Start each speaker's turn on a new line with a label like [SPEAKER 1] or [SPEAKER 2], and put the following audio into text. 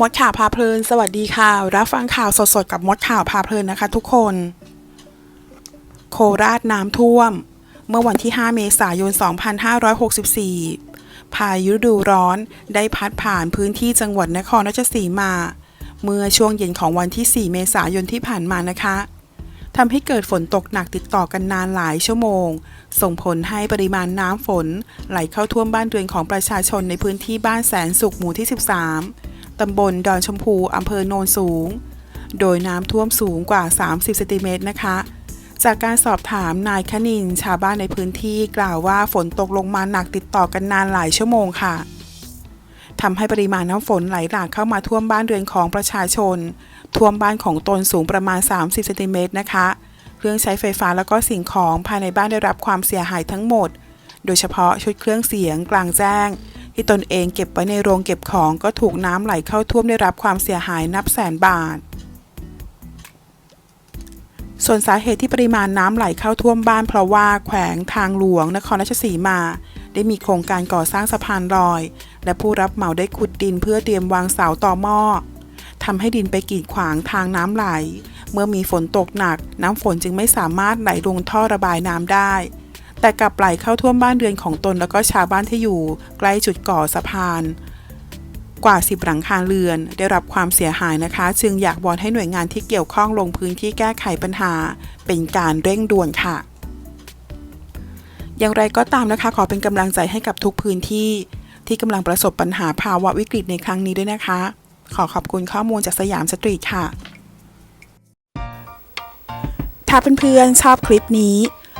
[SPEAKER 1] มดข่าวพาเพลิน สวัสดีค่ะ รับฟังข่าวสดๆ กับมดข่าวพาเพลินนะคะทุกคน โคราชน้ำท่วม เมื่อวันที่ 5 เมษายน 2564 พายุฤดูร้อนได้พัดผ่านพื้นที่จังหวัดนครราชสีมา เมื่อช่วงเย็นของวันที่ 4 เมษายนที่ผ่านมานะคะทำให้เกิดฝนตกหนักติดต่อกันนานหลายชั่วโมง ส่งผลให้ปริมาณน้ำฝน ไหลเข้าท่วมบ้านเรือนของประชาชนในพื้นที่บ้านแสนสุขหมู่ที่ 13 ตำบลดอนชมพูอำเภอโนนสูง โดยน้ำท่วมสูงกว่า 30เซนติเมตรนะคะ จากการสอบถามนายคณินชาวบ้านในพื้นที่กล่าวว่าฝนตกลงมาหนักติดต่อกันนานหลายชั่วโมงค่ะทำให้ปริมาณน้ำฝนไหลหลากเข้ามาท่วมบ้านเรือนของประชาชน ท่วมบ้านของตนสูงประมาณ 30เซนติเมตรนะคะ เครื่องใช้ไฟฟ้าแล้วก็สิ่งของภายในบ้านได้รับความเสียหายทั้งหมด โดยเฉพาะชุดเครื่องเสียงกลางแจ้ง ที่ตนเองเก็บไว้ในโรงเก็บของก็ถูกน้ำไหลเข้าท่วมได้รับความเสียหายนับแสนบาท ส่วนสาเหตุที่ปริมาณน้ำไหลเข้าท่วมบ้านเพราะว่าแขวงทางหลวงนครราชสีมา ได้มีโครงการก่อสร้างสะพานลอย และผู้รับเหมาได้ขุดดินเพื่อเตรียมวางเสาต่อหม้อทำให้ดินไปกีดขวางทางน้ำไหล เมื่อมีฝนตกหนัก น้ำฝนจึงไม่สามารถไหลลงท่อระบายน้ำได้ แต่กลับไหลเข้าท่วมบ้านเรือนของตนแล้วก็ชาวบ้านที่อยู่ใกล้จุดก่อสะพาน กว่า 10 หลังคาเรือน ได้รับความเสียหายนะคะ จึงอยากวอนให้หน่วยงานที่เกี่ยวข้องลงพื้นที่แก้ไขปัญหา เป็นการเร่งด่วนค่ะ อย่างไรก็ตามนะคะ ขอเป็นกำลังใจให้กับทุกพื้นที่ ที่กำลังประสบปัญหาภาวะวิกฤตในครั้งนี้ด้วยนะคะ ขอขอบคุณข้อมูลจากสยามสตรีทค่ะถ้าเพื่อนๆชอบคลิปนี้